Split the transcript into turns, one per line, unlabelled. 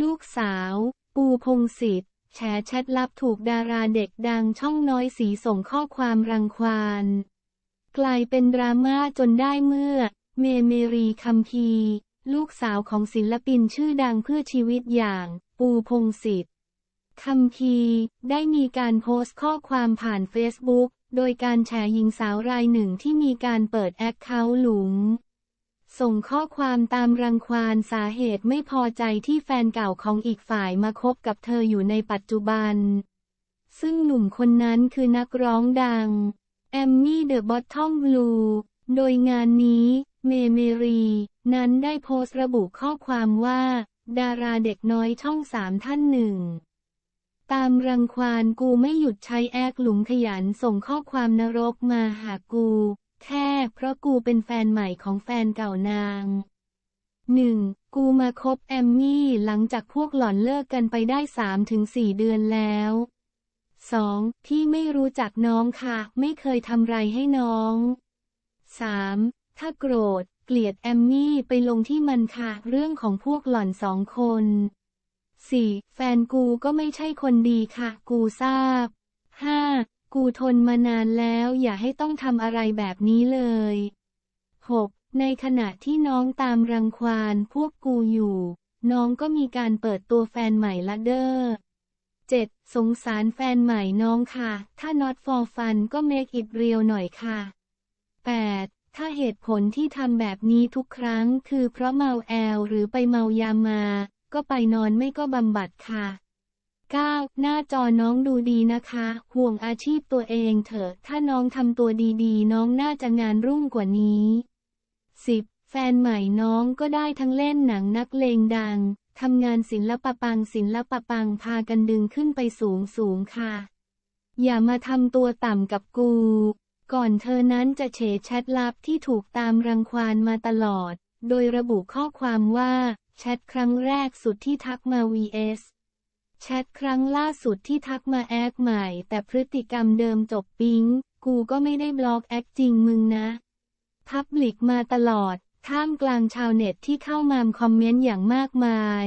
ลูกสาว ปูพงศิษฐ์แฉแชทลับถูกดาราเด็กดังช่องน้อยสีส่งข้อความรังควาน กลายเป็นดราม่าจนได้เมื่อ เมเมรีคัมพีลูกสาวของศิลปินชื่อดังเพื่อชีวิตอย่าง ปูพงศิษฐ์คัมพีได้มีการโพสต์ข้อความผ่านเฟซบุ๊กโดยการแฉหญิงสาวรายหนึ่งที่มีการเปิดแอคเคาท์หลุม ส่งข้อความตามรังควานสาเหตุไม่พอใจที่แฟนเก่าของอีกฝ่ายมาคบกับเธออยู่ในปัจจุบัน ซึ่งหนุ่มคนนั้นคือนักร้องดัง แอมมี่เดอะบอททอมบลูโดยงานนี้เมเมรี นั้นได้โพสต์ระบุข้อความว่า ดาราเด็กน้อยช่องสามท่านหนึ่ง ตามรังควานกูไม่หยุดใช้แอกหลุมขยันส่งข้อความนรกมาหากู แค่เพราะกูเป็นแฟนใหม่ของแฟนเก่านาง 1. กูมาคบแอมมี่หลังจากพวกหล่อนเลิกกันไปได้3-4เดือนแล้ว 2. พี่ไม่รู้จักน้องค่ะ ไม่เคยทำไรให้น้อง 3. ถ้าโกรธ เกลียดแอมมี่ไปลงที่มันค่ะ เรื่องของพวกหล่อนสองคน 4. แฟนกูก็ไม่ใช่คนดีค่ะ กูทราบ 5. กูทนมานานแล้วอย่าให้ต้องทำอะไรแบบนี้เลย 6. ในขณะที่น้องตามรังควานพวกกูอยู่ น้องก็มีการเปิดตัวแฟนใหม่ละเด้อ 7. สงสารแฟนใหม่น้องค่ะ ถ้า not for fun ก็ make it real หน่อยค่ะ 8. ถ้าเหตุผลที่ทำแบบนี้ทุกครั้งคือเพราะเมาแอลหรือไปเมายามา ก็ไปนอนไม่ก็บำบัดค่ะ 9. หน้าจอน้องดูดีนะคะ ห่วงอาชีพตัวเองเถอะ ถ้าน้องทำตัวดีๆ น้องน่าจะงานรุ่งกว่านี้ 10. แฟนใหม่น้องก็ได้ทั้งเล่นหนังนักเลงดัง ทำงานศิลปะปังศิลปะปังพากันดึงขึ้นไปสูงสูงค่ะ อย่ามาทำตัวต่ำกับกู ก่อนเธอนั้นจะเฉแชทลับที่ถูกตามรังควานมาตลอด โดยระบุข้อความว่าแชทครั้งแรกสุดที่ทักมา vs แชทครั้งล่าสุดที่ทักมาแอคใหม่ แต่พฤติกรรมเดิมจบปิ๊ง กูก็ไม่ได้บล็อกแอคจริงมึงนะพับลิกมาตลอด ท่ามกลางชาวเน็ตที่เข้ามาคอมเมนต์อย่างมากมาย